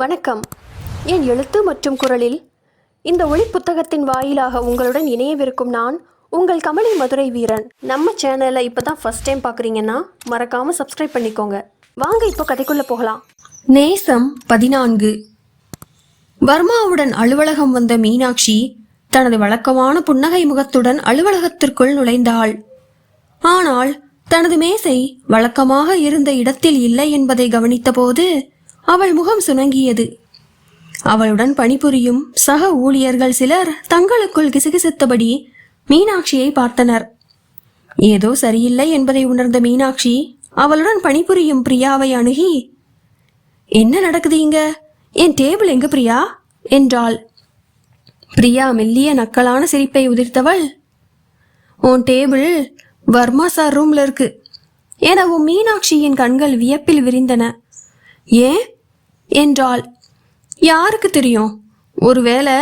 வணக்கம். என் எழுத்து மற்றும் குரலில் இந்த ஒளி புத்தகத்தின் வாயிலாக உங்களுடன் இணையவிருக்கும் நான் உங்கள் கமலி மதுரை வீரன். நம்ம சேனலை இப்போ தான் ஃபஸ்ட் டைம் பார்க்குறீங்கன்னா மறக்காமல் சப்ஸ்கிரைப் பண்ணிக்கோங்க. வாங்க இப்போ கதைக்குள்ளே போகலாம். நேசம் பதினான்கு. வர்மாவுடன் அலுவலகம் வந்த மீனாட்சி தனது வழக்கமான புன்னகை முகத்துடன் அலுவலகத்திற்குள் நுழைந்தாள். ஆனால் தனது மேசை வழக்கமாக இருந்த இடத்தில் இல்லை என்பதை கவனித்தபோது அவள் முகம் சுணங்கியது. அவளுடன் பணிபுரியும் சக ஊழியர்கள் சிலர் தங்களுக்குள் கிசுகிசுத்தபடி மீனாட்சியை பார்த்தனர். ஏதோ சரியில்லை என்பதை உணர்ந்த மீனாட்சி அவளுடன் பணிபுரியும் பிரியாவை அணுகி என்ன நடக்குது இங்க? என் டேபிள் எங்க பிரியா? என்றாள். பிரியா மெல்லிய நக்கலான சிரிப்பை உதிர்த்தவள் உன் டேபிள் வர்மா சார் ரூம்ல இருக்கு. எனவும் மீனாட்சியின் கண்கள் வியப்பில் விரிந்தன. ஏன்? என்றாள். யாருக்கு தெரியும்? ஒருவேளை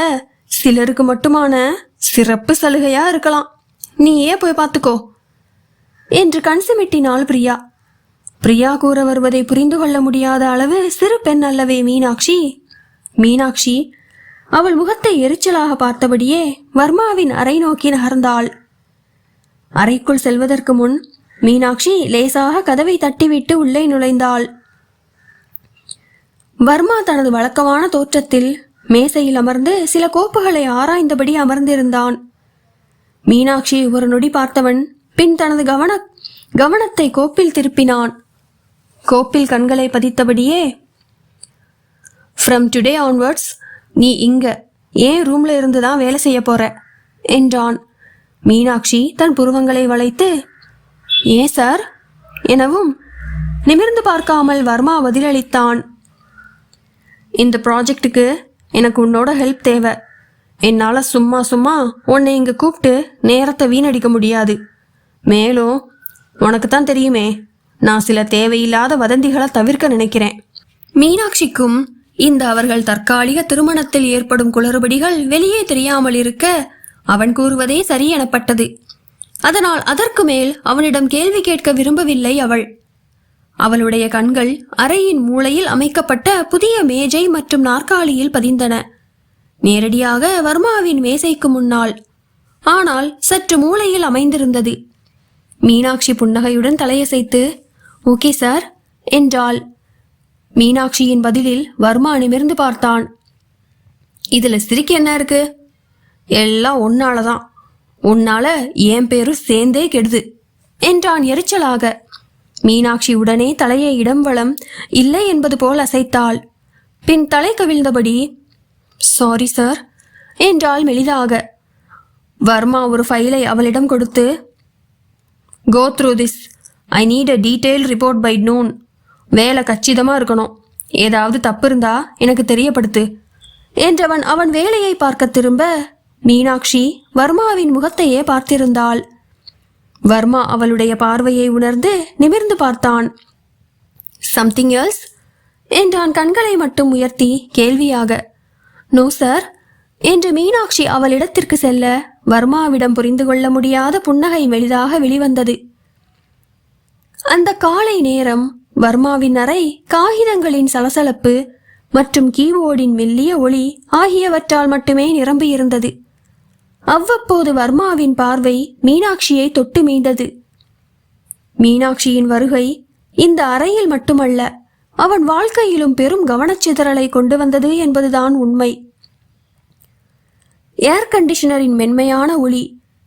சிலருக்கு மட்டுமான சிறப்பு சலுகையா இருக்கலாம். நீயே போய் பார்த்துக்கோ. என்று கண் சிமிட்டினாள் பிரியா. பிரியா கூற வருவதை புரிந்து கொள்ள முடியாத அளவு சிறு பெண் அல்லவே மீனாட்சி. மீனாட்சி அவள் முகத்தை எரிச்சலாக பார்த்தபடியே வர்மாவின் அறை நோக்கி நகர்ந்தாள். அறைக்குள் செல்வதற்கு முன் மீனாட்சி லேசாக கதவை தட்டிவிட்டு உள்ளே நுழைந்தாள். வர்மா தனது வழக்கமான தோற்றத்தில் மேசையில் அமர்ந்து சில கோப்புகளை ஆராய்ந்தபடி அமர்ந்திருந்தான். மீனாட்சி ஒரு நொடி பார்த்தவன் பின் தனது கவன கவனத்தை கோப்பில் திருப்பினான். கோப்பில் கண்களை பதித்தபடியே ஃப்ரம் டுடே ஆன்வர்ட்ஸ் நீ இங்க ஏன் ரூம்ல இருந்து தான் வேலை செய்ய போற? என்றான். மீனாட்சி தன் புருவங்களை வளைத்து ஏன் சார்? எனவும் நிமிர்ந்து பார்க்காமல் வர்மா பதிலளித்தான். இந்த ப்ராஜெக்ட்டுக்கு எனக்கு உன்னோட ஹெல்ப் தேவை. என்னால் சும்மா சும்மா உன்னை இங்கே கூப்பிட்டு நேரத்தை வீணடிக்க முடியாது. மேலும் உனக்கு தான் தெரியுமே நான் சில தேவையில்லாத வதந்திகளை தவிர்க்க நினைக்கிறேன். மீனாட்சிக்கும் இந்த அவர்கள் தற்காலிக திருமணத்தில் ஏற்படும் குளறுபடிகள் வெளியே தெரியாமல் இருக்க அவன் கூறுவதே சரி எனப்பட்டது. அதனால் அதற்கு மேல் அவனிடம் கேள்வி கேட்க விரும்பவில்லை அவள். அவளுடைய கண்கள் அறையின் மூலையில் அமைக்கப்பட்ட புதிய மேஜை மற்றும் நாற்காலியில் பதிந்தன. நேரடியாக வர்மாவின் மேசைக்கு முன்னால். ஆனால் சற்று மூளையில் அமைந்திருந்தது. மீனாட்சி புன்னகையுடன் தலையசைத்து ஓகே சார் என்றாள். மீனாட்சியின் பதிலில் வர்மா நிமிர்ந்து பார்த்தான். இதுல சிரிக்க என்ன இருக்கு? எல்லாம் உன்னால தான் உன்னால என் பேரும் சேர்ந்தே கெடுது என்றான் எரிச்சலாக. மீனாட்சி உடனே தலையை இடம் வளம் இல்லை என்பது போல் அசைத்தாள். பின் தலை கவிழ்ந்தபடி சாரி சார் என்றாள் மெலிதாக. வர்மா ஒரு ஃபைலை அவளிடம் கொடுத்து go through this I need a detail report by noon வேலை கச்சிதமாக இருக்கணும். ஏதாவது தப்பு இருந்தா எனக்கு தெரியப்படுத்து என்றவன் அவன் வேலையை பார்க்க திரும்ப மீனாட்சி வர்மாவின் முகத்தையே பார்த்திருந்தாள். வர்மா அவளுடைய பார்வையை உணர்ந்து நிமிர்ந்து பார்த்தான். சம்திங் எல்ஸ் என்றான் கண்களை மட்டும் உயர்த்தி கேள்வியாக. நோ சார் என்று மீனாட்சி அவளிடத்திற்கு செல்ல வர்மாவிடம் புரிந்து கொள்ள முடியாத புன்னகை மெளிதாக வெளிவந்தது. அந்த காலை நேரம் வர்மாவின் அறை காகிதங்களின் சலசலப்பு மற்றும் கீபோர்டின் மெல்லிய ஒளி ஆகியவற்றால் மட்டுமே நிரம்பியிருந்தது. அவ்வப்போது வர்மாவின் பார்வை மீனாட்சியை தொட்டு மீண்டது. மீனாட்சியின் வருகை இந்த அறையில் மட்டுமல்ல அவன் வாழ்க்கையிலும் பெரும் கவனச்சிதறலை கொண்டு வந்தது என்பதுதான் உண்மை. ஏர் கண்டிஷனரின் மென்மையான ஒளி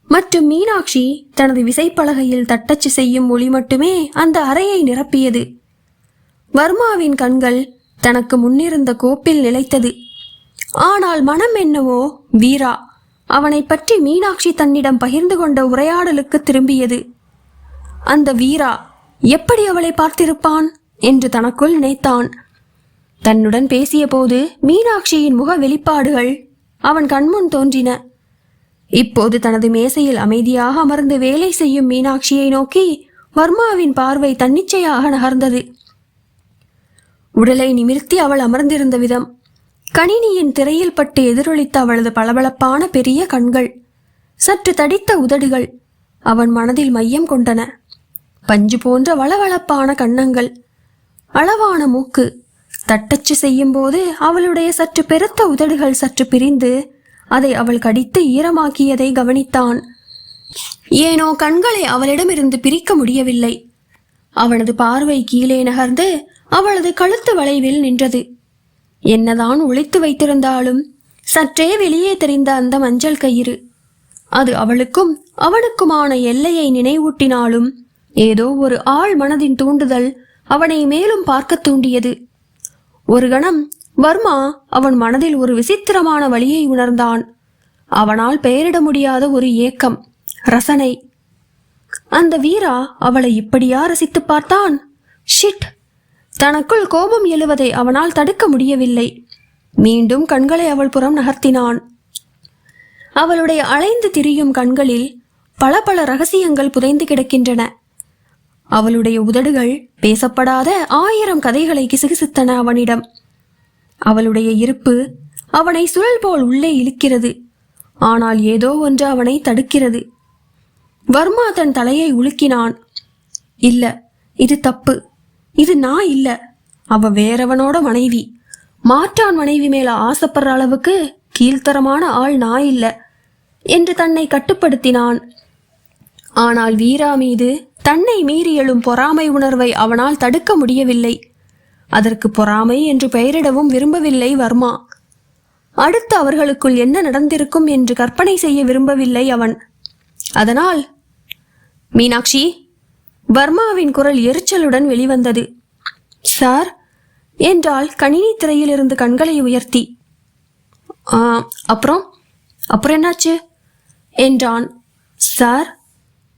மற்றும் மீனாட்சி தனது விசைப்பலகையில் தட்டச்சு செய்யும் ஒளி மட்டுமே அந்த அறையை நிரப்பியது. வர்மாவின் கண்கள் தனக்கு முன்னிருந்த கோப்பில் நிலைத்தது. ஆனால் மனம் என்னவோ வீரா அவனை பற்றி மீனாட்சி தன்னிடம் பகிர்ந்து கொண்ட உரையாடலுக்கு திரும்பியது. அந்த வீரா எப்படி அவளை பார்த்திருப்பான்? என்று தனக்குள் நினைத்தான். தன்னுடன் பேசியபோது மீனாட்சியின் முக வெளிப்பாடுகள் அவன் கண்முன் தோன்றின. இப்போது தனது மேசையில் அமைதியாக அமர்ந்து வேலை செய்யும் மீனாட்சியை நோக்கி வர்மாவின் பார்வை தன்னிச்சையாக நகர்ந்தது. உடலை நிமிர்த்தி அவள் அமர்ந்திருந்த விதம் கணினியின் திரையில் பட்டு எதிரொலித்த அவளது பளபளப்பான பெரிய கண்கள். சற்று தடித்த உதடுகள் அவன் மனதில் மையம் கொண்டன. பஞ்சு போன்ற வளவளப்பான கன்னங்கள். அளவான மூக்கு. தட்டச்சு செய்யும்போது அவளுடைய சற்று பெருத்த உதடுகள் சற்று பிரிந்து அதை அவள் கடித்து ஈரமாக்கியதை கவனித்தான். ஏனோ கண்களை அவளிடமிருந்து பிரிக்க முடியவில்லை. அவனது பார்வை கீழே நகர்ந்து அவளது கழுத்து வளைவில் நின்றது. என்னதான் ஒழித்து வைத்திருந்தாலும் சற்றே வெளியே தெரிந்த அந்த மஞ்சள் கயிறு. அது அவளுக்கும் அவனுக்குமான எல்லையை நினைவூட்டினாலும் ஏதோ ஒரு ஆள் மனதின் தூண்டுதல் அவனை மேலும் பார்க்க தூண்டியது. ஒரு கணம் வர்மா அவன் மனதில் ஒரு விசித்திரமான வழியை உணர்ந்தான். அவனால் பெயரிட முடியாத ஒரு ஏக்கம் ரசனை. அந்த வீரா அவளை இப்படியா ரசித்துப் பார்த்தான்? ஷிட்! தனக்குள் கோபம் எழுவதை அவனால் தடுக்க முடியவில்லை. மீண்டும் கண்களை அவள் புறம் நகர்த்தினான். அவளுடைய அலைந்து திரியும் கண்களில் பல பல ரகசியங்கள் புதைந்து கிடக்கின்றன. அவளுடைய உதடுகள் பேசப்படாத ஆயிரம் கதைகளை கிசுகிசுத்தன அவனிடம். அவளுடைய இருப்பு அவனை சுழல் போல் உள்ளே இழுக்கிறது. ஆனால் ஏதோ ஒன்று அவனை தடுக்கிறது. வர்மா தன் தலையை உலுக்கினான். இல்ல இது தப்பு. இது நான் இல்ல. அவ வேறவனோட மனைவி. மாற்றான் மனைவி மேல ஆசைப்படுற அளவுக்கு கீழ்த்தரமான ஆள் நான் இல்ல என்று தன்னை கட்டுப்படுத்தினான். ஆனால் வீரா மீது தன்னை மீறி எழும் பொறாமை உணர்வை அவனால் தடுக்க முடியவில்லை. அதற்கு பொறாமை என்று பெயரிடவும் விரும்பவில்லை வர்மா. அடுத்து அவர்களுக்குள் என்ன நடந்திருக்கும் என்று கற்பனை செய்ய விரும்பவில்லை அவன். அதனால் மீனாட்சி வர்மாவின் குரல் எரிச்சலுடன் வெளிவந்தது. சார் என்றால் கணினி திரையிலிருந்து கண்களை உயர்த்தி. அப்புறம்? அப்புறம் என்னாச்சு? என்றான். சார்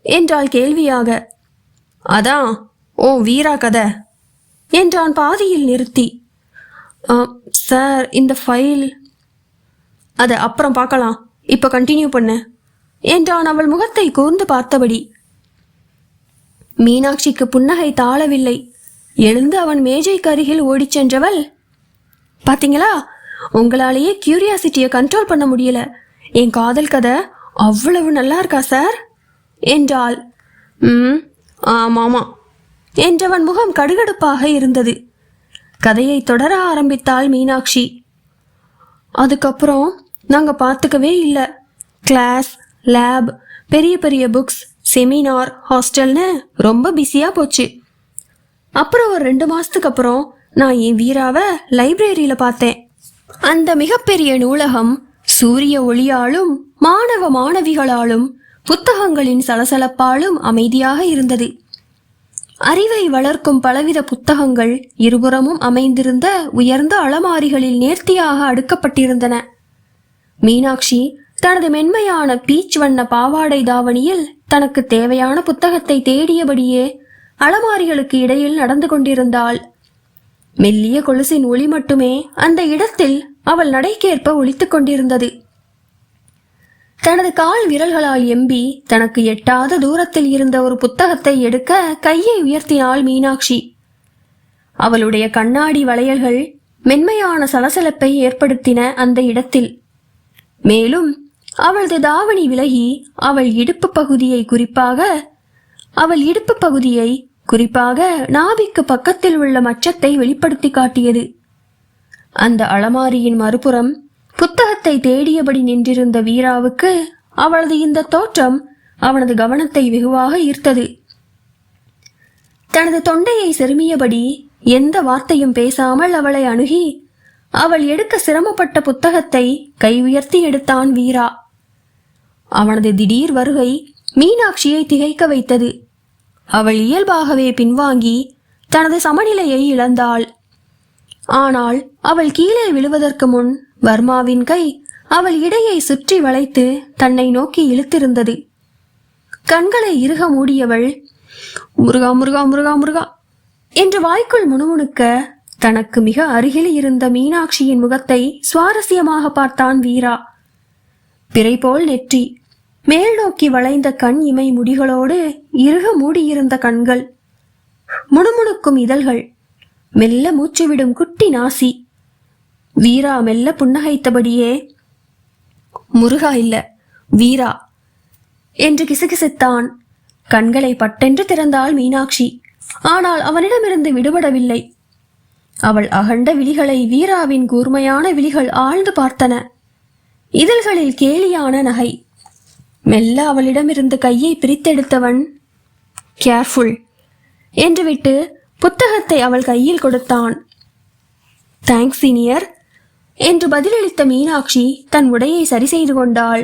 என்றாள் கேள்வியாக. அதான் ஓ வீரா கதை என்றான் பாதியில் நிறுத்தி. "ஆ, சார் இந்த ஃபைல் அதை அப்புறம் பார்க்கலாம். இப்போ கண்டினியூ பண்ணு என்றான் அவள் முகத்தை கூர்ந்து பார்த்தபடி. மீனாட்சிக்கு புன்னகை தாழவில்லை. எழுந்து அவன் மேஜைக்கு அருகில் ஓடிச் சென்றவள் பாத்தீங்களா? உங்களாலேயே கியூரியாசிட்டியை கண்ட்ரோல் பண்ண முடியல. என் காதல் கதை அவ்வளவு நல்லா இருக்கா சார்? என்றாள். ம் ஆமாமா என்றவன் முகம் கடுகடுப்பாக இருந்தது. கதையை தொடர ஆரம்பித்தாள் மீனாட்சி. அதுக்கப்புறம் நாங்கள் பார்த்துக்கவே இல்லை. கிளாஸ் லேப் பெரிய பெரிய புக்ஸ் செமினார் ஹாஸ்டல்னு ரொம்ப பிஸியாக போச்சு. அப்புறம் ஒரு ரெண்டு மாதத்துக்கு அப்புறம் நான் என் வீராவை லைப்ரரியில் பார்த்தேன். அந்த மிகப்பெரிய நூலகம் சூரிய ஒளியாலும் மாணவ மாணவிகளாலும் புத்தகங்களின் சலசலப்பாலும் அமைதியாக இருந்தது. அறிவை வளர்க்கும் பலவித புத்தகங்கள் இருபுறமும் அமைந்திருந்த உயர்ந்த அலமாரிகளில் நேர்த்தியாக அடுக்கப்பட்டிருந்தன. மீனாட்சி தனது மென்மையான பீச் வண்ண பாவாடை தாவணியில் தனக்கு தேவையான புத்தகத்தை தேடியபடியே அலமாரிகளுக்கு இடையில் நடந்து கொண்டிருந்தாள். மெல்லிய கொலுசின் ஒளி மட்டுமே அந்த இடத்தில் அவள் நடைக்கேற்ப ஒழித்துக் கொண்டிருந்தது. தனது கால் விரல்களால் எம்பி தனக்கு எட்டாத தூரத்தில் இருந்த ஒரு புத்தகத்தை எடுக்க கையை உயர்த்தினாள் மீனாட்சி. அவளுடைய கண்ணாடி வளையல்கள் மென்மையான சலசலப்பை ஏற்படுத்தின அந்த இடத்தில். மேலும் அவளது தாவணி விலகி அவள் இடுப்பு பகுதியை குறிப்பாக அவள் இடுப்பு பகுதியை குறிப்பாக நாபிக்கு பக்கத்தில் உள்ள மச்சத்தை வெளிப்படுத்தி காட்டியது. அந்த அலமாரியின் மறுபுறம் புத்தகத்தை தேடியபடி நின்றிருந்த வீராவுக்கு அவளது இந்த தோற்றம் அவனது கவனத்தை வெகுவாக ஈர்த்தது. தனது தொண்டையை செருமியபடி எந்த வார்த்தையும் பேசாமல் அவளை அணுகி அவள் எடுக்க சிரமப்பட்ட புத்தகத்தை கை உயர்த்தி எடுத்தான் வீரா. அவனது திடீர் வருகை மீனாட்சியை திகைக்க வைத்தது. அவள் இயல்பாகவே பின்வாங்கி தனது சமநிலையை இழந்தாள். ஆனால் அவள் கீழே விழுவதற்கு முன் வர்மாவின் கை அவள் இடையை சுற்றி வளைத்து தன்னை நோக்கி இழுத்திருந்தது. கண்களை இறுக மூடியவள் முருகா முருகா முருகா முருகா என்று வாய்க்குள் முணுமுணுக்க தனக்கு மிக அருகில் இருந்த மீனாட்சியின் முகத்தை சுவாரஸ்யமாக பார்த்தான் வீரா. பிறை போல் நெற்றி மேல் நோக்கி வளைந்த கண் இமை முடிகளோடு இறுக மூடியிருந்த கண்கள். முணுமுணுக்கும் இதழ்கள். மெல்ல மூச்சுவிடும் குட்டி நாசி. வீரா மெல்ல புன்னகைத்தபடியே முருகா இல்ல வீரா என்று கிசுகிசுத்தான். கண்களை பட்டென்று திறந்தாள் மீனாட்சி. ஆனால் அவனிடமிருந்து விடுபடவில்லை. அவள் அகண்ட விழிகளை வீராவின் கூர்மையான விழிகள் ஆழ்ந்து பார்த்தன. இதழ்களில் கேலியான நகை. மெல்ல அவளிடமிருந்து கையை பிரித்தெடுத்தவன் கேர்ஃபுல் என்று விட்டு புத்தகத்தை அவள் கையில் கொடுத்தான். தேங்க்ஸ் சீனியர் என்று பதிலளித்த மீனாட்சி தன் உடையை சரி செய்து கொண்டாள்.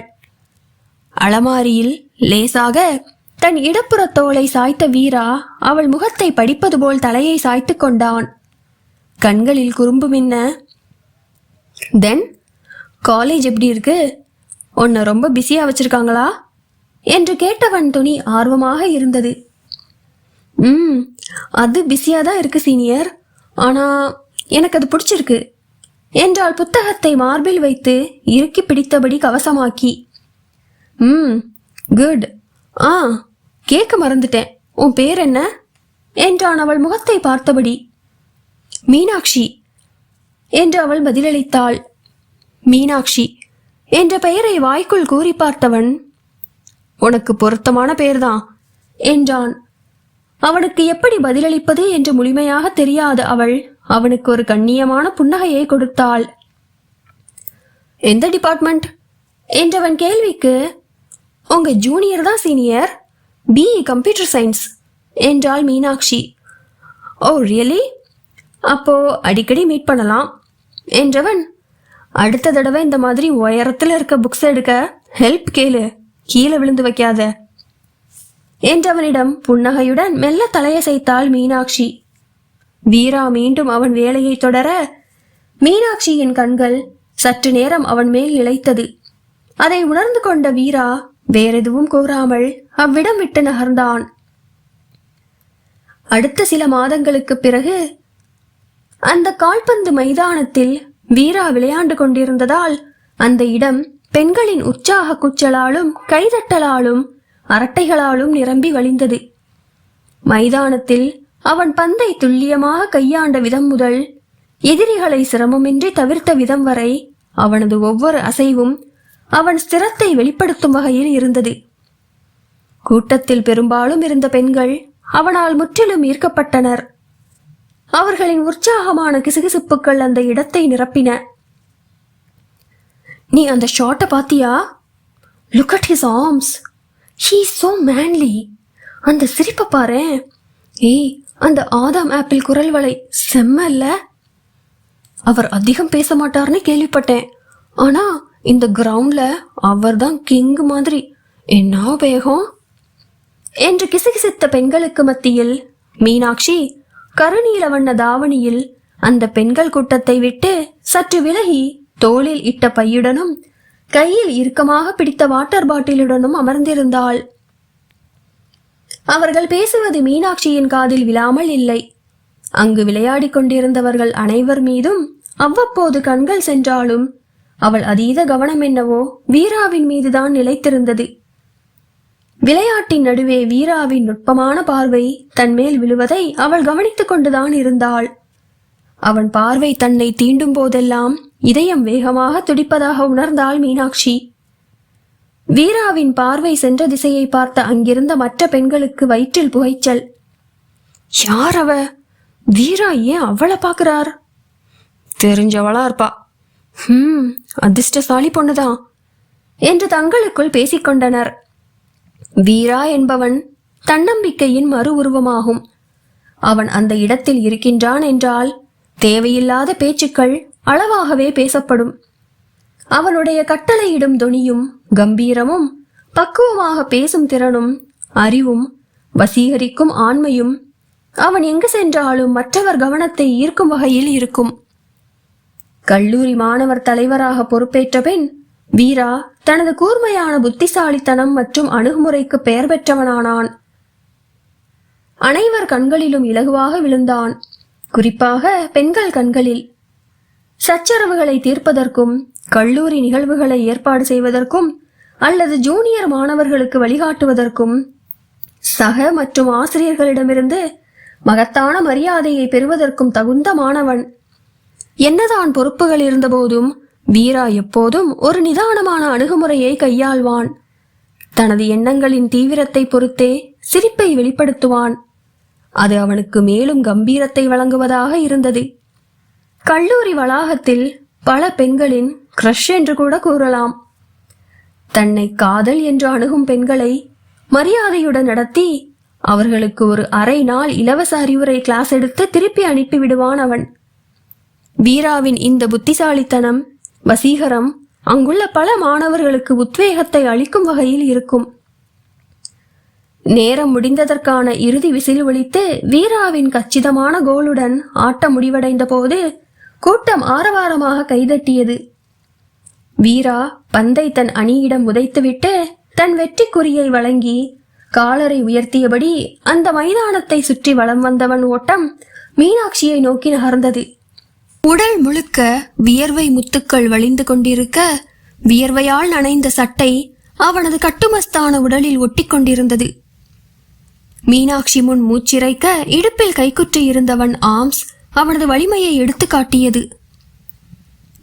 அலமாரியில் லேசாக தன் இடப்புற தோலை சாய்த்த வீரா அவள் முகத்தை படிப்பது போல் தலையை சாய்த்து கொண்டான். கண்களில் குறும்பு மின்ன தென் காலேஜ் எப்படி இருக்கு? உன்னை ரொம்ப பிஸியா வச்சிருக்காங்களா? என்று கேட்டவன் துணி ஆர்வமாக இருந்தது. ம் அது பிஸியாக தான் இருக்கு சீனியர். ஆனால் எனக்கு அது பிடிச்சிருக்கு. என்றாள் புத்தகத்தை மார்பில் வைத்து இறுக்கி பிடித்தபடி கவசமாக்கி. ம் குட். ஆ கேட்க மறந்துட்டேன். உன் பேர் என்ன? என்றான் அவள் முகத்தை பார்த்தபடி. மீனாட்சி. என்று அவள் பதிலளித்தாள். மீனாட்சி என்ற பெயரை வாய்க்குள் கூறி பார்த்தவன் உனக்கு பொருத்தமான பெயர்தான் என்றான். அவனுக்கு எப்படி பதிலளிப்பது என்று முழுமையாக தெரியாத அவள். அவனுக்கு ஒரு கண்ணியமான புன்னகையை கொடுத்தாள். எந்த டிபார்ட்மெண்ட்? என்றவன் கேள்விக்கு உங்க ஜூனியர் தான் சீனியர். BE computer science. என்றாள் மீனாட்சி. ஓ ரியலி? அப்போ அடிக்கடி மீட் பண்ணலாம். என்றவன் அடுத்த தடவை இந்த மாதிரி உயரத்தில் இருக்க புக்ஸ் எடுக்க ஹெல்ப் கேளு. கீழே விழுந்து வைக்காத. என்றவனிடம் புன்னகையுடன் மெல்ல தலையசைத்தாள் மீனாட்சி. வீரா மீண்டும் அவன் வேலையை தொடர மீனாட்சியின் கண்கள் சற்று நேரம் அவன் மேல் இழைத்தது அதை உணர்ந்து கொண்ட வீரா வேறெதுவும் கூறாமல் அவ்விடம் விட்டு நகர்ந்தான். அடுத்த சில மாதங்களுக்கு பிறகு அந்த கால்பந்து மைதானத்தில் வீரா விளையாண்டு கொண்டிருந்ததால் அந்த இடம் பெண்களின் உற்சாக குச்சலாலும் கைதட்டலாலும் அரட்டைகளாலும் நிரம்பி வழிந்தது. மைதானத்தில் அவன் பந்தை துல்லியமாக கையாண்ட விதம் முதல் எதிரிகளை சிரமமின்றி தவிர்த்த விதம் வரை அவனது ஒவ்வொரு அசைவும் அவன் ஸ்திரத்தை வெளிப்படுத்தும் வகையில் இருந்தது. கூட்டத்தில் பெரும்பாலும் இருந்த பெண்கள் அவனால் முற்றிலும் ஈர்க்கப்பட்டனர். அவர்களின் உற்சாகமான கிசுகிசுப்புக்கள் அந்த இடத்தை நிரப்பின. நீ அந்த ஷாட்டை பாத்தியா? Look at his arms he so manly அந்த சிரிப்பை பாரு ஏய் அந்த ஆதாம் ஆப்பிள் குரல் வலை செம்ம இல்ல? அவர் அதிகம் பேச மாட்டார்னு கேள்விப்பட்டேன். ஆனா இந்த கிரவுண்ட்ல அவர் தான் கிங் மாதிரி. என்ன வேகம்? என்று கிசுகிசுத்த பெண்களுக்கு மத்தியில் மீனாட்சி கருநீல வண்ண தாவணியில் அந்த பெண்கள் கூட்டத்தை விட்டு சற்று விலகி தோளில் இட்ட பையுடனும் கையில் இறுக்கமாக பிடித்த வாட்டர் பாட்டிலுடனும் அமர்ந்திருந்தாள். அவர்கள் பேசுவது மீனாட்சியின் காதில் விழாமல் இல்லை. அங்கு விளையாடிக் கொண்டிருந்தவர்கள் அனைவர் மீதும் அவ்வப்போது கண்கள் சென்றாலும் அவள் அதீத கவனம் என்னவோ வீராவின் மீதுதான் நிலைத்திருந்தது. விளையாட்டின் நடுவே வீராவின் நுட்பமான பார்வை தன்மேல் விழுவதை அவள் கவனித்துக் கொண்டுதான் இருந்தாள். அவன் பார்வை தன்னை தீண்டும் போதெல்லாம் இதயம் வேகமாக துடிப்பதாக உணர்ந்தாள் மீனாட்சி. வீராவின் பார்வை சென்ற திசையை பார்த்த அங்கிருந்த மற்ற பெண்களுக்கு வயிற்றில் புகைச்சல். யார் அவ? வீரா ஏன் அவளை பார்க்கிறார்? தெரிஞ்சவளா இருப்பா. ஹம் அதிர்ஷ்டசாலி பொண்ணுதான். என்று தங்களுக்குள் பேசிக்கொண்டனர் வீரா என்பவன் தன்னம்பிக்கையின் மறு உருவமாகும். அவன் அந்த இடத்தில் இருக்கின்றான் என்றால் தேவையில்லாத பேச்சுக்கள் அளவாகவே பேசப்படும். அவனுடைய கட்டளையிடும் துணியும் கம்பீரமும் பக்குவமாக பேசும் திறனும் அறிவும் வசீகரிக்கும் ஆண்மையும் அவன் எங்கு சென்றாலும் மற்றவர் கவனத்தை ஈர்க்கும் வகையில் இருக்கும். கல்லூரி மாணவர் தலைவராக பொறுப்பேற்ற பின் வீரா தனது கூர்மையான புத்திசாலித்தனம் மற்றும் அணுகுமுறைக்கு பெயர் பெற்றவனானான். அனைவர் கண்களிலும் இலகுவாக விழுந்தான். குறிப்பாக பெண்கள் கண்களில். சச்சரவுகளை தீர்ப்பதற்கும் கல்லூரி நிகழ்வுகளை ஏற்பாடு செய்வதற்கும் அல்லது ஜூனியர் மாணவர்களுக்கு வழிகாட்டுவதற்கும் சக மற்றும் ஆசிரியர்களிடமிருந்து மகத்தான மரியாதையை பெறுவதற்கும் தகுந்த மாணவன். என்னதான் பொறுப்புகள் இருந்தபோதும் வீரா எப்போதும் ஒரு நிதானமான அணுகுமுறையை கையாள்வான். தனது எண்ணங்களின் தீவிரத்தை பொறுத்தே சிரிப்பை வெளிப்படுத்துவான். அது அவனுக்கு மேலும் கம்பீரத்தை வழங்குவதாக இருந்தது. கல்லூரி வளாகத்தில் பல பெண்களின் க்ரஷ் என்று கூட கூறலாம். தன்னை காதல் என்று அணுகும் பெண்களை மரியாதையுடன் நடத்தி அவர்களுக்கு ஒரு அரை நாள் இலவச அறிவுரை கிளாஸ் எடுத்து திருப்பி அனுப்பி விடுவான் அவன். வீராவின் இந்த புத்திசாலித்தனம் வசீகரம் அங்குள்ள பல மாணவர்களுக்கு உத்வேகத்தை அளிக்கும் வகையில் இருக்கும். நேரம் முடிந்ததற்கான இறுதி விசில் ஒழித்து வீராவின் கச்சிதமான கோலுடன் ஆட்டம் முடிவடைந்த போது கூட்டம் ஆரவாரமாக கைதட்டியது. வீரா பந்தை தன் அணியிடம் உதைத்துவிட்டு தன் வெற்றிக்குறியை வழங்கி காலரை உயர்த்தியபடி அந்த மைதானத்தை சுற்றி வலம் வந்தவன் ஓட்டம் மீனாட்சியை நோக்கி நகர்ந்தது. உடல் முழுக்க வியர்வை முத்துக்கள் வழிந்து கொண்டிருக்க வியர்வையால் நனைந்த சட்டை அவனது கட்டுமஸ்தான உடலில் ஒட்டிக்கொண்டிருந்தது மீனாட்சி முன் மூச்சிறைக்க இடுப்பில் கைக்குற்றி இருந்தவன் ஆம்ஸ் அவனது வலிமையை எடுத்து காட்டியது.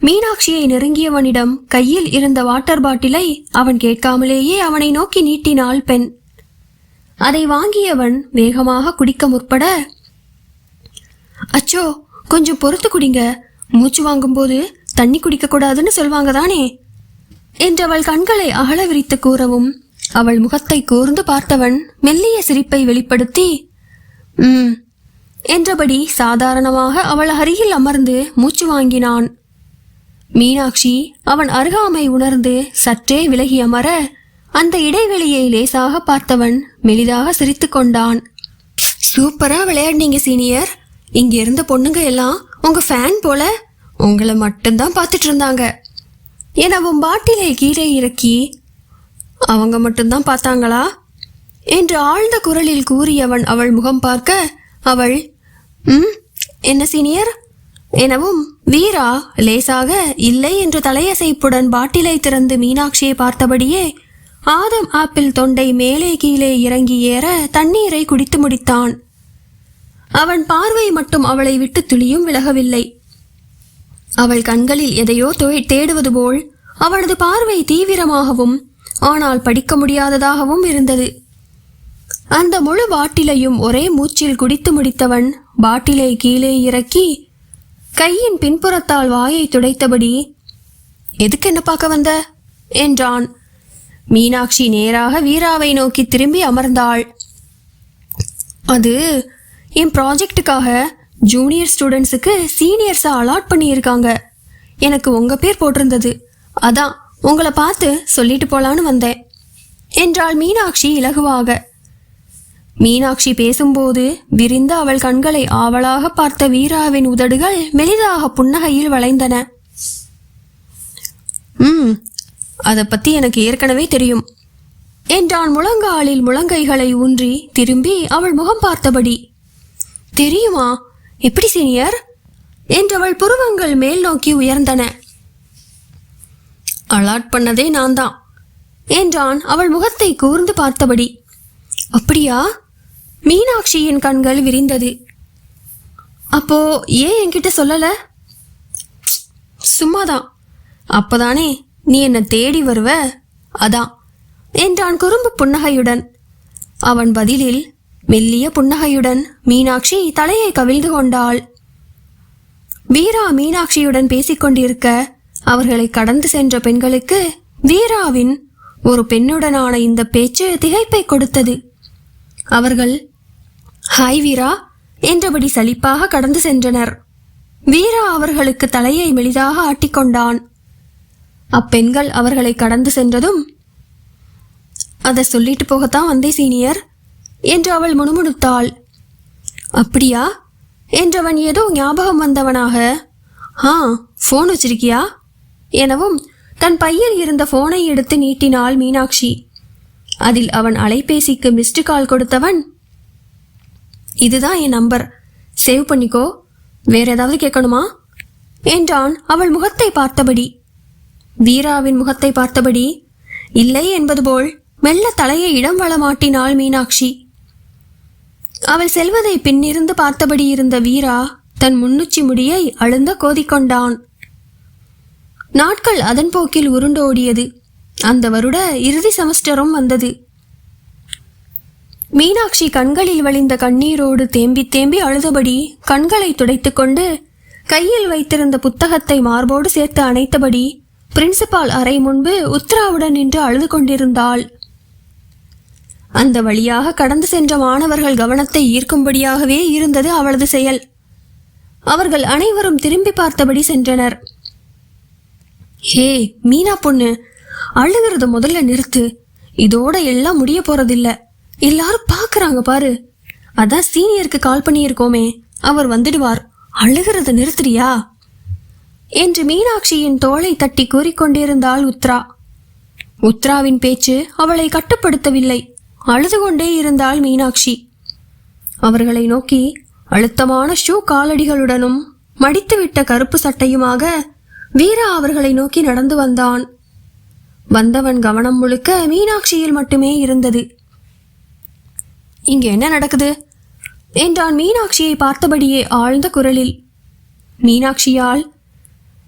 மீனாட்சியை நெருங்கியவனிடம் கையில் இருந்த வாட்டர் பாட்டிலை அவன் கேட்காமலேயே அவனை நோக்கி நீட்டினாள் பெண். அதை வாங்கியவன் வேகமாக குடிக்க முற்பட அச்சோ கொஞ்சம் பொறுத்து குடிங்க. மூச்சு வாங்கும்போது தண்ணி குடிக்க கூடாதுன்னு சொல்வாங்க தானே? என்றவள் கண்களை அகல விரித்து கூறவும் அவள் முகத்தை கூர்ந்து பார்த்தவன் மெல்லிய சிரிப்பை வெளிப்படுத்தி ம் என்றபடி சாதாரணமாக அவள் அருகில் அமர்ந்து மூச்சு வாங்கினான். மீனாட்சி அவன் அருகாமை உணர்ந்து சற்றே விலகி அமர அந்த இடைவெளியை லேசாக பார்த்தவன் மெலிதாக சிரித்து கொண்டான். சூப்பரா விளையாடினீங்க சீனியர். இங்க இருந்த பொண்ணுங்க எல்லாம் உங்க ஃபேன் போல உங்களை மட்டும்தான் பார்த்துட்டு இருந்தாங்க. எனவும் பாட்டிலை கீழே இறக்கி அவங்க மட்டும்தான் பார்த்தாங்களா? என்று ஆழ்ந்த குரலில் கூறியவன் அவள் முகம் பார்க்க அவள் ம் என்ன சீனியர்? எனவும் வீரா லேசாக இல்லை என்று தலையசைப்புடன் பாட்டிலை திறந்து மீனாட்சியை பார்த்தபடியே ஆதம் ஆப்பிள் தொண்டை மேலே கீழே இறங்கி ஏற தண்ணீரை குடித்து முடித்தான். அவன் பார்வை மட்டும் அவளை விட்டு துளியும் விலகவில்லை. அவள் கண்களில் எதையோ தேடுவது போல் அவளது பார்வை தீவிரமாகவும் ஆனால் படிக்க முடியாததாகவும் இருந்தது. அந்த முழு பாட்டிலையும் ஒரே மூச்சில் குடித்து முடித்தவன் பாட்டிலை கீழே இறக்கி கையின் பின்புறத்தால் வாயை துடைத்தபடி எதுக்கு என்ன பார்க்க வந்த? என்றான். மீனாட்சி நேராக வீராவை நோக்கி திரும்பி அமர்ந்தாள். அது என் ப்ராஜெக்ட்டுக்காக ஜூனியர் ஸ்டூடெண்ட்ஸுக்கு சீனியர்ஸை அலாட் பண்ணியிருக்காங்க. எனக்கு உங்கள் பேர் போட்டிருந்தது. அதான் உங்களை பார்த்து சொல்லிட்டு போலான்னு வந்தேன். என்றாள் மீனாட்சி இலகுவாக. மீனாட்சி பேசும்போது விரிந்த அவள் கண்களை ஆவலாக பார்த்த வீராவின் உதடுகள் மெலிதாக புன்னகையில் வளைந்தன. ம் அதை பத்தி எனக்கு ஏற்கனவே தெரியும் என்றான் முழங்காலில் முழங்கைகளை ஊன்றி திரும்பி அவள் முகம் பார்த்தபடி. தெரியுமா? எப்படி சீனியர்? என்றவள் புருவங்கள் மேல் நோக்கி உயர்ந்தன. அலாட் பண்ணதே நான் தான் என்றான் அவள் முகத்தை கூர்ந்து பார்த்தபடி. அப்படியா? மீனாட்சியின் கண்கள் விரிந்தது. அப்போ ஏன் என்கிட்ட சொல்லல? சும்மாதான். அப்பதானே நீ என்ன தேடி வருவ? அதான் என்றான் குறும்பு புன்னகையுடன். அவன் பதிலில் மெல்லிய புன்னகையுடன் மீனாட்சி தலையை கவிழ்ந்து கொண்டாள். வீரா மீனாட்சியுடன் பேசிக்கொண்டிருக்க அவர்களை கடந்து சென்ற பெண்களுக்கு வீராவின் ஒரு பெண்ணுடனான இந்த பேச்சு திகைப்பை கொடுத்தது. அவர்கள் ஹாய் வீரா என்றபடி சலிப்பாக கடந்து சென்றனர். வீரா அவர்களுக்கு தலையை மெலிதாக ஆட்டிக்கொண்டான் அப்பெண்கள் அவர்களை கடந்து சென்றதும் அதை சொல்லிட்டு போகத்தான் வந்தே சீனியர். என்று அவள் முணுமுணுத்தாள். அப்படியா? என்றவன் ஏதோ ஞாபகம் வந்தவனாக. ஆ ஃபோன் வச்சிருக்கியா? எனவும். தன் பையில் இருந்த ஃபோனை எடுத்து நீட்டினாள் மீனாட்சி. அதில் அவன் அலைபேசிக்கு மிஸ்டு கால் கொடுத்தவன் இதுதான் என் நம்பர் சேவ் பண்ணிக்கோ. வேற ஏதாவது கேட்கணுமா? என்றான் அவள் முகத்தை பார்த்தபடி. வீராவின் முகத்தை பார்த்தபடி இல்லை என்பது போல். மெல்ல தலையை இடம் வளமாட்டினாள் மீனாட்சி. அவள் செல்வதை பின்னிருந்து பார்த்தபடி இருந்த வீரா தன் முன்னுச்சி முடியை அழுந்த கோதிக்கொண்டான் நாட்கள் அதன் போக்கில் உருண்டோடியது அந்த வருட இறுதி செமஸ்டரும் வந்தது. மீனாட்சி கண்களில் வழிந்த கண்ணீரோடு தேம்பி தேம்பி அழுதபடி கண்களை துடைத்துக்கொண்டு கையில் வைத்திருந்த புத்தகத்தை மார்போடு சேர்த்து அணைத்தபடி பிரின்சிபால் அறை முன்பு உத்ராவுடன் நின்று அழுது கொண்டிருந்தாள். அந்த வழியாக கடந்து சென்ற மாணவர்கள் கவனத்தை ஈர்க்கும்படியாகவே இருந்தது அவளது செயல். அவர்கள் அனைவரும் திரும்பி பார்த்தபடி சென்றனர். ஹே மீனா பொண்ணு அழுகிறது முதல்ல நிறுத்து. இதோட எல்லாம் முடிய போறதில்ல. எல்லாரும் பாக்குறாங்க பாரு. அதான் சீனியருக்கு கால் பண்ணியிருக்கோமே. அவர் வந்துடுவார். அழுகிறத நிறுத்துறியா? என்று மீனாட்சியின் தோளை தட்டி கூறிக்கொண்டிருந்தாள் உத்ரா. உத்ராவின் பேச்சு அவளை கட்டுப்படுத்தவில்லை. அழுது கொண்டே இருந்தாள் மீனாட்சி. அவர்களை நோக்கி அழுத்தமான ஷூ காலடிகளுடனும் மடித்துவிட்ட கருப்பு சட்டையுமாக வீரா அவர்களை நோக்கி நடந்து வந்தான். வந்தவன் கவனம் முழுக்க மீனாட்சியில் மட்டுமே இருந்தது. இங்க என்ன நடக்குது? என்றான் மீனாட்சியை பார்த்தபடியே ஆழ்ந்த குரலில். மீனாட்சியால்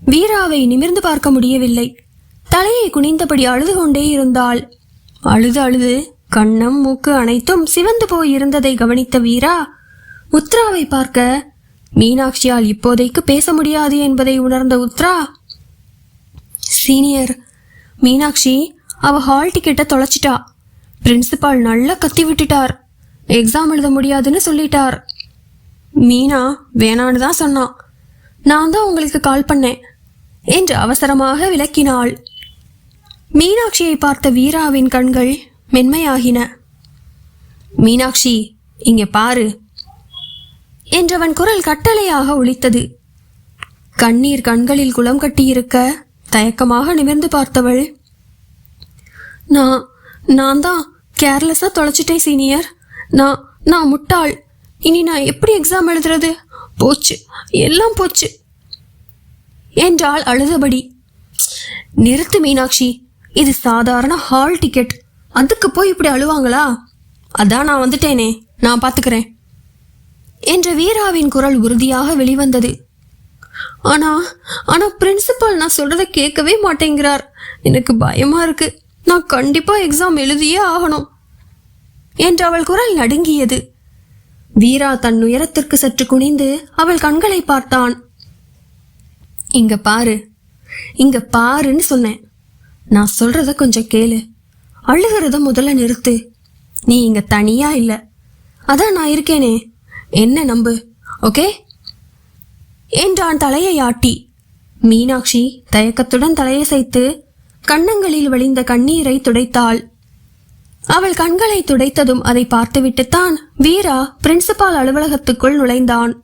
வீராவை நிமிர்ந்து பார்க்க முடியவில்லை. தலையை குனிந்தபடி அழுது கொண்டே இருந்தாள். அழுது அழுது கண்ணம் மூக்கு அனைத்தும் சிவந்து போய் இருந்ததை கவனித்த வீரா உத்ராவை பார்க்க மீனாட்சியால் இப்போதைக்கு பேச முடியாது என்பதை உணர்ந்த உத்ரா சீனியர் மீனாட்சி அவ ஹால் டிக்கெட்டை தொலைச்சிட்டா. பிரின்சிபால் நல்லா கத்தி விட்டுட்டார். எக்ஸாம் எழுத முடியாதுன்னு சொல்லிட்டார். மீனா வேணான்னு தான் சொன்னான் நான் தான் உங்களுக்கு கால் பண்ணேன் என்று அவசரமாக விளக்கினாள். மீனாட்சியை பார்த்த வீராவின் கண்கள் மென்மையாகின. மீனாட்சி இங்கே பாரு. என்றவன் குரல் கட்டளையாக ஒழித்தது கண்ணீர் கண்களில் குளம் கட்டியிருக்க தயக்கமாக நிமிர்ந்து பார்த்தவள். நான் நான் தான் கேர்லெஸ்ஸாக தொலைச்சிட்டேன் சீனியர். நான் நான் முட்டாள். இனி நான் எப்படி எக்ஸாம் எழுதுறது? போச்சு எல்லாம் போச்சு. என்றாள் அழுதபடி. நிறுத்து மீனாட்சி. இது சாதாரண ஹால் டிக்கெட் அதுக்கு போய் இப்படி அழுவாங்களா? அதான் நான் வந்துட்டேனே நான் பார்த்துக்கிறேன் என்ற வீராவின் குரல் உறுதியாக வெளிவந்தது. ஆனா ஆனா பிரின்சிபால் நான் சொல்றத கேட்கவே மாட்டேங்கிறார். எனக்கு பயமா இருக்கு. நான் கண்டிப்பா எக்ஸாம் எழுதியே ஆகணும். என்று அவள் குரல் நடுங்கியது. வீரா தன் உயரத்திற்கு சற்று குனிந்து அவள் கண்களை பார்த்தான். இங்க பாரு இங்க பாருன்னு சொன்னேன். நான் சொல்றத கொஞ்சம் கேளு. அழுகிறத முதல்ல நிறுத்து. நீ இங்க தனியா இல்ல. அதான் நான் இருக்கேனே. என்ன நம்பு? ஓகே? என்றான் தலையை ஆட்டி. மீனாட்சி தயக்கத்துடன் தலையசைத்து கண்ணங்களில் வழிந்த கண்ணீரை துடைத்தாள். அவள் கண்களை துடைத்ததும் அதை பார்த்துவிட்டுத்தான் வீரா பிரின்சிபால் அலுவலகத்துக்குள் நுழைந்தான்.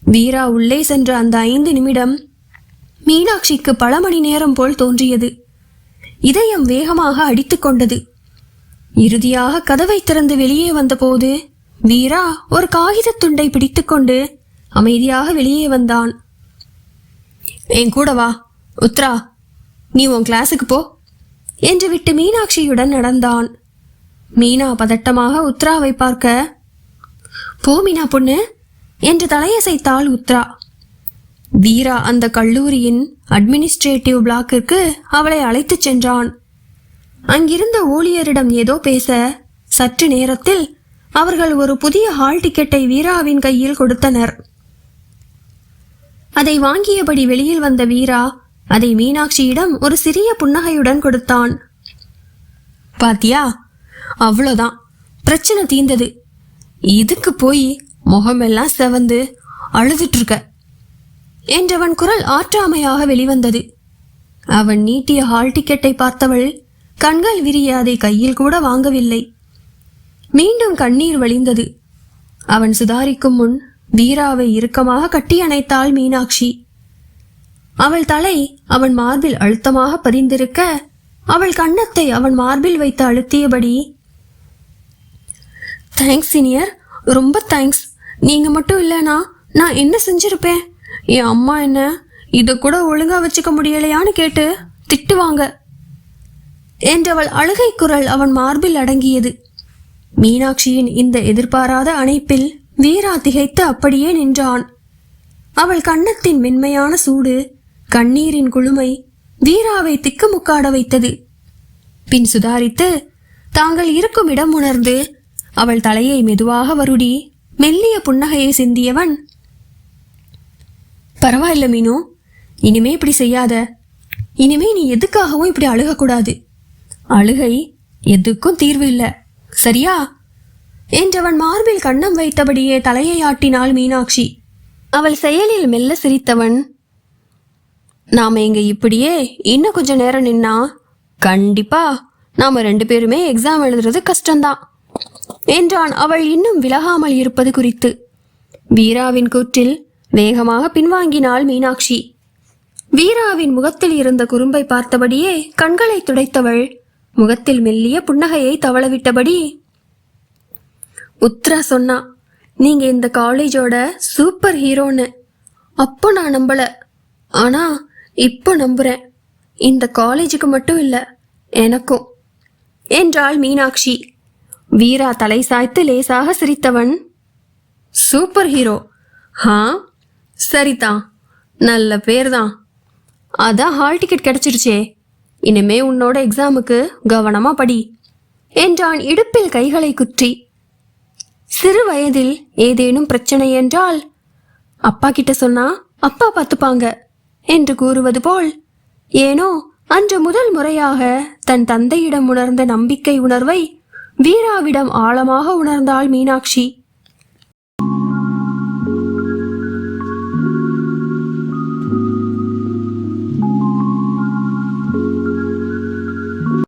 வீரா உள்ளே சென்ற அந்த ஐந்து நிமிடம் மீனாட்சிக்கு பல மணி நேரம் போல் தோன்றியது. இதயம் வேகமாக அடித்துக் கொண்டது. இறுதியாக கதவை திறந்து வெளியே வந்தபோது வீரா ஒரு காகிதத் துண்டை பிடித்துக்கொண்டு அமைதியாக வெளியே வந்தான். என் கூட வா உத்ரா. நீ உன் கிளாஸுக்கு போ என்று விட்டு மீனாட்சியுடன் நடந்தான். மீனா பதட்டமாக உத்ராவை பார்க்க போ மீனா பொண்ணு என்று தலையசைத்தாள் உத்ரா. வீரா அந்த கல்லூரியின் அட்மினிஸ்ட்ரேட்டிவ் பிளாக்கிற்கு அவளை அழைத்துச் சென்றான். அங்கிருந்த ஊழியரிடம் ஏதோ பேச சற்று நேரத்தில் அவர்கள் ஒரு புதிய ஹால் டிக்கெட்டை வீராவின் கையில் கொடுத்தனர். அதை வாங்கியபடி வெளியில் வந்த வீரா அதை மீனாட்சியிடம் ஒரு சிறிய புன்னகையுடன் கொடுத்தான். பாத்தியா அவ்வளோதான். பிரச்சனை தீந்தது இதுக்கு போய் முகமெல்லாம் செவந்து அழுதுட்டு இருக்க. என்றவன் குரல் ஆற்றாமையாக வெளிவந்தது. அவன் நீட்டிய ஹால் டிக்கெட்டை பார்த்தவள் கண்கள் விரிய அதை கையில் கூட வாங்கவில்லை. மீண்டும் கண்ணீர் வழிந்தது. அவன் சுதாரிக்கும் முன் வீராவை இறுக்கமாக கட்டியணைத்தாள் மீனாட்சி. அவள் தலை அவன் மார்பில் அழுத்தமாக பதிந்திருக்க அவள் கன்னத்தை அவன் மார்பில் வைத்து அழுத்தியபடி தேங்க்ஸ் சீனியர் ரொம்ப தேங்க்ஸ் நீங்க மட்டும் இல்லைனா நான் என்ன செஞ்சிருப்பேன்? என் அம்மா என்ன? இதை கூட ஒழுங்கா வச்சுக்க முடியலையான்னு கேட்டு திட்டுவாங்க. என்றவள் அழுகை குரல் அவன் மார்பில் அடங்கியது. மீனாட்சியின் இந்த எதிர்பாராத அணைப்பில் வீரா திகைத்து அப்படியே நின்றான். அவள் கன்னத்தின் மென்மையான சூடு கண்ணீரின் குளுமை வீராவை திக்குமுக்காட வைத்தது. பின் சுதாரித்து தாங்கள் இருக்கும் இடம் உணர்ந்து அவள் தலையை மெதுவாக வருடி மெல்லிய புன்னகையை சிந்தியவன் பரவாயில்ல மீனு. இனிமே இப்படி செய்யாத. இனிமே நீ எதுக்காகவும் இப்படி அழுகக்கூடாது. அழுகை எதுக்கும் தீர்வு இல்லை. சரியா? என்றவன் மார்பில் கண்ணம் வைத்தபடியே தலையை ஆட்டினாள் மீனாட்சி. அவள் செயலில் மெல்ல சிரித்தவன் நாம இங்க இப்படியே இன்னும் கொஞ்ச நேரம் நின்னா கண்டிப்பா நாம ரெண்டு பேருமே எக்ஸாம் எழுதுறது கஷ்டம்தான் என்றான். அவள் இன்னும் விலகாமல் இருப்பது குறித்து. வீராவின் கூற்றில் வேகமாக பின்வாங்கினாள் மீனாட்சி. வீராவின் முகத்தில் இருந்த குறும்பை பார்த்தபடியே கண்களை துடைத்தவள். முகத்தில் மெல்லிய புன்னகையை தவளவிட்டபடி உத்ரா சொன்னா நீங்க இந்த காலேஜோட சூப்பர் ஹீரோன்னு. அப்போ நான் நம்பல. ஆனா இப்போ நம்புறேன். இந்த காலேஜுக்கு மட்டும் இல்ல எனக்கும் என்றாள் மீனாட்சி. வீரா தலை சாய்த்து லேசாக சிரித்தவன் சூப்பர் ஹீரோ. ஹா சரிதான் நல்ல பேர் தான் அதான் ஹால் டிக்கெட் கிடைச்சிருச்சே. இனிமே உன்னோட எக்ஸாமுக்கு கவனமா படி என்றான் இடுப்பில் கைகளை குற்றி சிறு வயதில் ஏதேனும் பிரச்சனை என்றால் அப்பா கிட்ட சொன்னா அப்பா பார்த்துப்பாங்க என்று கூறுவது போல். ஏனோ அன்று முதல் முறையாக தன் தந்தையிடம் உணர்ந்த நம்பிக்கை உணர்வை வீராவிடம் ஆழமாக உணர்ந்தாள் மீனாட்சி.